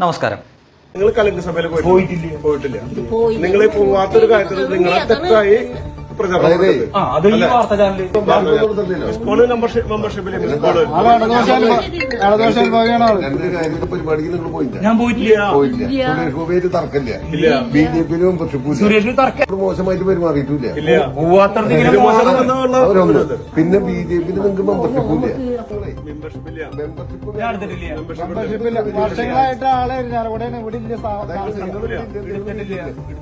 നമസ്കാരം നിങ്ങൾ കലങ്ക് സഭയിൽ പോയിട്ടില്ല. പോയിട്ടില്ല പോയി. നിങ്ങൾ പോവാത്തൊരു കാര്യത്തിൽ നിങ്ങളെ തെറ്റായി അത് ഈ വാർത്ത ചാനലിൽ ഞാൻ പോയിട്ടില്ല തർക്കമില്ല ബി ജെ പിയിലും മോശമായിട്ട് പെരുമാറിയിട്ടില്ല. പിന്നെ ബി ജെ പിയിൽ നിങ്ങൾക്ക് മെമ്പർഷിപ്പ് ഇല്ല മെമ്പർഷിപ്പ്. വർഷങ്ങളായിട്ട് ആളെ ഇവിടെ ഇല്ല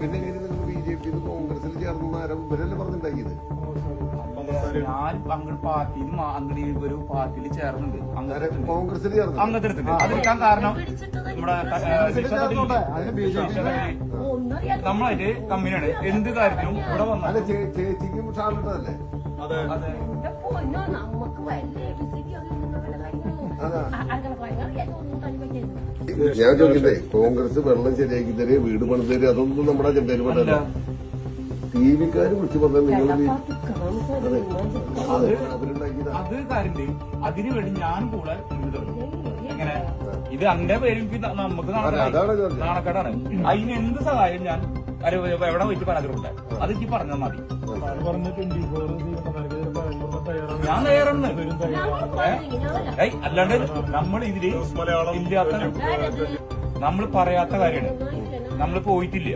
പിന്നെ ജെ പി കോൺഗ്രസിൽ ചേർന്ന ആരും? ഇവരല്ലേ പറഞ്ഞിട്ടുണ്ടാക്കിയത് ഞാൻ അങ്ങോട്ട് പാർട്ടിയിൽ അങ്ങോട്ട് ഒരു പാർട്ടിയിൽ ചേർന്നുണ്ട് ആരെ? അങ്ങനത്തെ കോൺഗ്രസിൽ ചേർന്നു അങ്ങനത്തെ അതെടുക്കാൻ കാരണം നമ്മുടെ നമ്മളായിട്ട് കമ്പനിയാണ്. എന്ത് കാര്യത്തിനും ഇവിടെ ചേച്ചിക്കും ഷാളിട്ടതല്ലേ അതെ. നമുക്ക് വലിയ ഞാൻ ചോദിക്കട്ടെ കോൺഗ്രസ് വെള്ളം ശരിയാക്കി തരേ വീട് പണി തരേ അതൊന്നും നമ്മുടെ അജണ്ടയിൽ പെട്ടല്ല ടി വിക്കാർ വിളിച്ചു പറഞ്ഞാൽ നിങ്ങൾ അത്. കാര്യണ്ട് അതിനു വേണ്ടി ഞാൻ കൂടെ ഇത് അന്റെ പേരും നമുക്ക്. നാണക്കേടാണ്. അതിന് എന്ത് സഹായം ഞാൻ എവിടെ വെച്ച് പറഞ്ഞിട്ടുണ്ട് അത് എനിക്ക് പറഞ്ഞാൽ മതി. ഞാൻ ഏയ് അല്ലാണ്ട് നമ്മൾ ഇതിൽ ഇല്ലാത്ത നമ്മൾ പറയാത്ത കാര്യമാണ്. നമ്മൾ പോയിട്ടില്ല.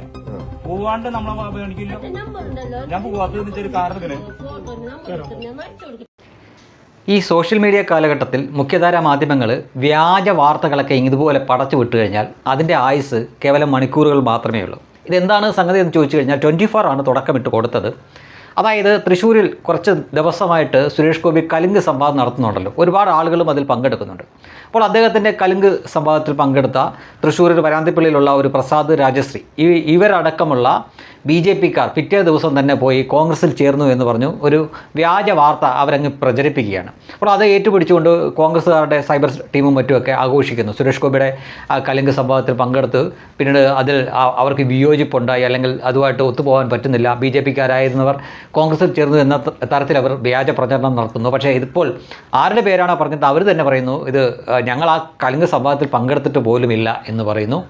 പോവാണ്ട് നമ്മളെ കാണിക്കില്ല ഞാൻ പോവാത്തത് ഒരു കാരണത്തിന് ഈ സോഷ്യൽ മീഡിയ കാലഘട്ടത്തിൽ മുഖ്യധാരാ മാധ്യമങ്ങൾ വ്യാജ വാർത്തകളൊക്കെ ഇതുപോലെ പടച്ചു വിട്ടു കഴിഞ്ഞാൽ അതിന്റെ ആയുസ് കേവലം മണിക്കൂറുകൾ മാത്രമേ ഉള്ളൂ. ഇതെന്താണ് സംഗതി എന്ന് ചോദിച്ചു കഴിഞ്ഞാൽ ട്വന്റി ഫോർ ആണ് തുടക്കമിട്ട് കൊടുത്തത്. അതായത് തൃശ്ശൂരിൽ കുറച്ച് ദിവസമായിട്ട് സുരേഷ് ഗോപി കലിങ്ക് സംവാദം നടത്തുന്നുണ്ടല്ലോ. ഒരുപാട് ആളുകളും അതിൽ പങ്കെടുക്കുന്നുണ്ട്. അപ്പോൾ അദ്ദേഹത്തിന്റെ കലിങ്ക് സംവാദത്തിൽ പങ്കെടുത്ത തൃശ്ശൂരിൽ വരാന്തിപ്പള്ളിയിലുള്ള ഒരു പ്രസാദ് രാജശ്രീ ഇവരടക്കമുള്ള ബി ജെ പിക്കാർ പിറ്റേ ദിവസം തന്നെ പോയി കോൺഗ്രസിൽ ചേർന്നു എന്ന് പറഞ്ഞു ഒരു വ്യാജ വാർത്ത അവരങ്ങ് പ്രചരിപ്പിക്കുകയാണ്. അപ്പോൾ അത് ഏറ്റുപിടിച്ചുകൊണ്ട് കോൺഗ്രസ്സുകാരുടെ സൈബർ ടീമും മറ്റുമൊക്കെ ആഘോഷിക്കുന്നു. സുരേഷ് ഗോപിയുടെ ആ കലിങ്ക് സംഭവത്തിൽ പങ്കെടുത്ത് പിന്നീട് അതിൽ അവർക്ക് വിയോജിപ്പുണ്ടായി അല്ലെങ്കിൽ അതുമായിട്ട് ഒത്തുപോകാൻ പറ്റുന്നില്ല. ബി ജെ പിക്കാരായിരുന്നവർ കോൺഗ്രസിൽ ചേർന്നു എന്ന തരത്തിൽ അവർ വ്യാജ പ്രചരണം നടത്തുന്നു. പക്ഷേ ഇതിപ്പോൾ ആരുടെ പേരാണോ പറഞ്ഞത് അവർ തന്നെ പറയുന്നു. ഇത് ഞങ്ങൾ ആ കലിംഗ് സംഭവത്തിൽ പങ്കെടുത്തിട്ട് പോലുമില്ല എന്ന് പറയുന്നു.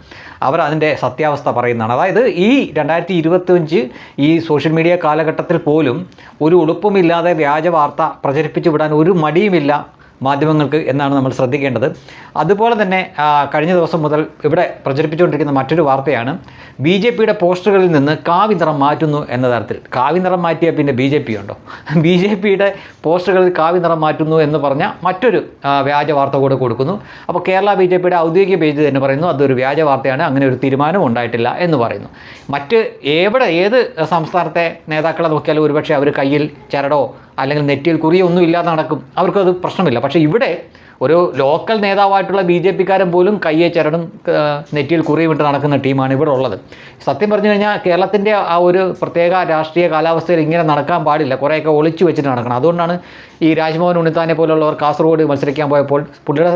അവർ അതിന്റെ സത്യാവസ്ഥ പറയുന്നതാണ്. അതായത് ഈ രണ്ടായിരത്തി ഇരുപത്തിയഞ്ച് ഈ സോഷ്യൽ മീഡിയ കാലഘട്ടത്തിൽ പോലും ഒരു ഉളുപ്പുമില്ലാതെ വ്യാജ വാർത്ത പ്രചരിപ്പിച്ചു വിടാൻ ഒരു മടിയുമില്ല. മാധ്യമങ്ങൾക്ക് എന്നാണ് നമ്മൾ ശ്രദ്ധിക്കേണ്ടത്. അതുപോലെ തന്നെ കഴിഞ്ഞ ദിവസം മുതൽ ഇവിടെ പ്രചരിപ്പിച്ചുകൊണ്ടിരിക്കുന്ന മറ്റൊരു വാർത്തയാണ് ബി ജെ പിയുടെ പോസ്റ്ററുകളിൽ നിന്ന് കാവി നിറം മാറ്റുന്നു എന്ന തരത്തിൽ. കാവി നിറം മാറ്റിയ പിന്നെ ബി ജെ പി ഉണ്ടോ? ബി ജെ പിയുടെ പോസ്റ്ററുകളിൽ കാവി നിറം മാറ്റുന്നു എന്ന് പറഞ്ഞ മറ്റൊരു വ്യാജ വാർത്ത കൂടെ കൊടുക്കുന്നു. അപ്പോൾ കേരള ബി ജെ പിയുടെ ഔദ്യോഗിക പേജ് തന്നെ പറയുന്നു അതൊരു വ്യാജ വാർത്തയാണ് അങ്ങനെ ഒരു തീരുമാനം ഉണ്ടായിട്ടില്ല എന്ന് പറയുന്നു. മറ്റ് എവിടെ ഏത് സംസ്ഥാനത്തെ നേതാക്കളെ നോക്കിയാലും ഒരുപക്ഷെ അവർ കയ്യിൽ ചരടോ അല്ലെങ്കിൽ നെറ്റിയിൽ കുറിയൊന്നും ഇല്ലാതെ നടക്കും. അവർക്കത് പ്രശ്നമില്ല. പക്ഷേ ഇവിടെ ഒരു ലോക്കൽ നേതാവായിട്ടുള്ള ബി ജെ പിക്കാരൻ പോലും കയ്യെ ചരടും നെറ്റിയിൽ കുറിയുമിട്ട് നടക്കുന്ന ടീമാണ് ഇവിടെ ഉള്ളത്. സത്യം പറഞ്ഞു കഴിഞ്ഞാൽ കേരളത്തിന്റെ ആ ഒരു പ്രത്യേക രാഷ്ട്രീയ കാലാവസ്ഥയിൽ ഇങ്ങനെ നടക്കാൻ പാടില്ല. കുറേയൊക്കെ ഒളിച്ചു വെച്ചിട്ട് നടക്കണം. അതുകൊണ്ടാണ് ഈ രാജ്മോഹൻ ഉണ്ണിത്താനെ പോലുള്ളവർ കാസർഗോഡ് മത്സരിക്കാൻ പോയപ്പോൾ പുള്ളിയുടെ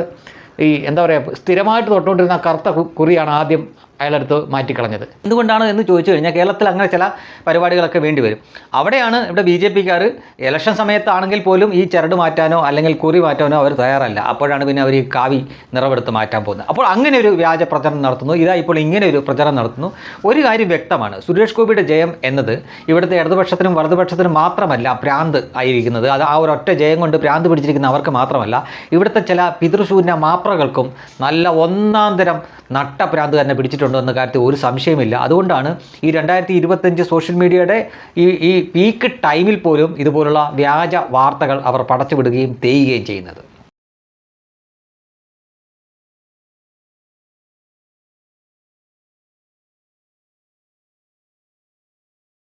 ഈ എന്താ പറയുക സ്ഥിരമായിട്ട് തൊട്ടുകൊണ്ടിരുന്ന കറുത്ത കുറിയാണ് ആദ്യം അയാളെടുത്ത് മാറ്റിക്കളഞ്ഞത്. എന്തുകൊണ്ടാണ് എന്ന് ചോദിച്ചു കഴിഞ്ഞാൽ കേരളത്തിൽ അങ്ങനെ ചില പരിപാടികളൊക്കെ വേണ്ടി വരും. അവിടെയാണ് ഇവിടെ ബി ജെ പിക്കാർ ഇലക്ഷൻ സമയത്താണെങ്കിൽ പോലും ഈ ചരട് മാറ്റാനോ അല്ലെങ്കിൽ കുറി മാറ്റാനോ അവർ തയ്യാറല്ല. അപ്പോഴാണ് പിന്നെ അവർ ഈ കാവി നിറവെടുത്ത് മാറ്റാൻ പോകുന്നത്. അപ്പോൾ അങ്ങനെ ഒരു വ്യാജ പ്രചരണം നടത്തുന്നു. ഇതാ ഇപ്പോൾ ഇങ്ങനെ ഒരു പ്രചരണം നടത്തുന്നു. ഒരു കാര്യം വ്യക്തമാണ്. സുരേഷ് ഗോപിയുടെ ജയം എന്നത് ഇവിടുത്തെ ഇടതുപക്ഷത്തിനും വലതുപക്ഷത്തിനും മാത്രമല്ല പ്രാന്ത് ആയിരിക്കുന്നത്. അത് ആ ഒരു ഒറ്റ ജയം കൊണ്ട് പ്രാന്ത് പിടിച്ചിരിക്കുന്ന അവർക്ക് മാത്രമല്ല ഇവിടുത്തെ ചില പിതൃശൂന്യ മാപ്രകൾക്കും നല്ല ഒന്നാം തരം നട്ടഭ്രാന്ത് തന്നെ പിടിച്ചിട്ടുണ്ട്. എന്ന കാര്യത്തിൽ ഒരു സംശയമില്ല. അതുകൊണ്ടാണ് ഈ രണ്ടായിരത്തി ഇരുപത്തഞ്ച് സോഷ്യൽ മീഡിയയുടെ ഈ ഈ പീക്ക് ടൈമിൽ പോലും ഇതുപോലുള്ള വ്യാജ വാർത്തകൾ അവർ പടച്ചുവിടുകയും തേയുകയും ചെയ്യുന്നത്.